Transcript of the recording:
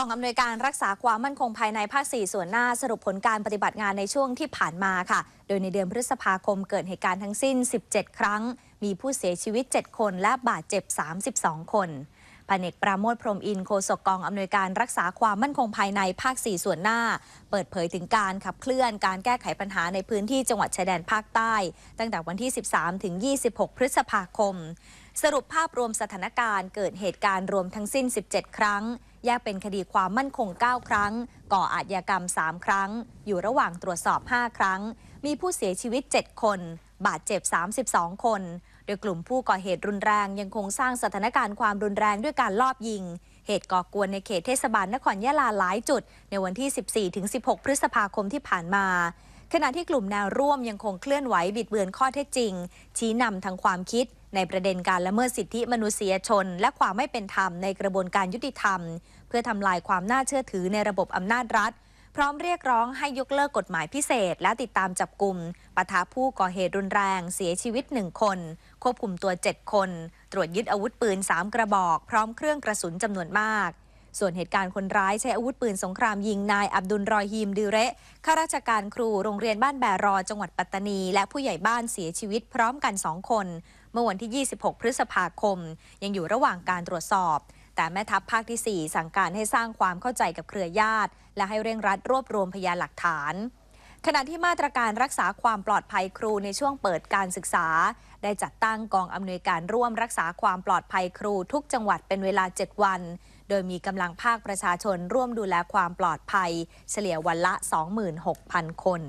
องอำนวยการรักษาความมั่นคงภายในภาค 4 ส่วนหน้าสรุปผลการปฏิบัติงานในช่วงที่ผ่านมาค่ะ โดยในเดือนพฤษภาคมเกิดเหตุการณ์ทั้งสิ้น 17 ครั้ง มีผู้เสียชีวิต 7 คนและบาดเจ็บ 32 คน พันเอกปราโมทพรมอินโฆษกกองอำนวยการรักษาความมั่นคงภายในภาค 4 ส่วนหน้า เปิดเผยถึงการขับเคลื่อนการแก้ไขปัญหาในพื้นที่จังหวัดชายแดนภาคใต้ ตั้งแต่วันที่ 13 ถึง 26 พฤษภาคม สรุปภาพรวมสถานการณ์เกิดเหตุการณ์รวมทั้งสิ้น 17 ครั้งแยกเป็นคดีความมั่นคง 9 ครั้ง ก่ออาชญากรรม 3 ครั้ง อยู่ระหว่างตรวจสอบ 5 ครั้ง มีผู้เสียชีวิต 7 คน บาดเจ็บ 32 คน โดยกลุ่มผู้ก่อเหตุรุนแรงยังคงสร้างสถานการณ์ความรุนแรงด้วยการลอบยิง เหตุก่อกวนในเขตเทศบาลนครยะลาหลายจุด ในวันที่ 14-16 พฤษภาคมที่ผ่านมาขณะที่กลุ่มแนวร่วมยังคงเคลื่อนไหวบิดเบือนข้อเท็จจริง ชี้นำทางความคิด ในประเด็นการละเมิดสิทธิมนุษยชน และความไม่เป็นธรรมในกระบวนการยุติธรรม เพื่อทำลายความน่าเชื่อถือในระบบอำนาจรัฐ พร้อมเรียกร้องให้ยกเลิกกฎหมายพิเศษ และติดตามจับกลุ่มปะทะผู้ก่อเหตุรุนแรงเสียชีวิตหนึ่งคน ควบคุมตัว 7 คน ตรวจยึดอาวุธปืน 3 กระบอก พร้อมเครื่องกระสุนจำนวนมาก ส่วนเหตุการณ์คนร้ายใช้อาวุธปืนสงครามยิงนายอับดุลรอยฮีมดิเระข้าราชการครูโรงเรียนบ้านแบรอจังหวัดปัตตานี และผู้ใหญ่บ้านเสียชีวิตพร้อมกัน 2 คน เมื่อวันที่ 26 พฤษภาคม ยังอยู่ระหว่างการตรวจสอบ แต่แม่ทัพภาคที่ 4 สั่งการให้สร้างความเข้าใจกับเครือญาติ และให้เร่งรัดรวบรวมพยานหลักฐาน ขณะที่มาตรการรักษาความปลอดภัยครูในช่วงเปิดการศึกษา ได้จัดตั้งกองอำนวยการร่วมรักษาความปลอดภัยครูทุกจังหวัดเป็นเวลา 7 วัน โดยมีกำลังภาคประชาชนร่วมดูแลความปลอดภัย เฉลี่ยวันละ 26,000 คน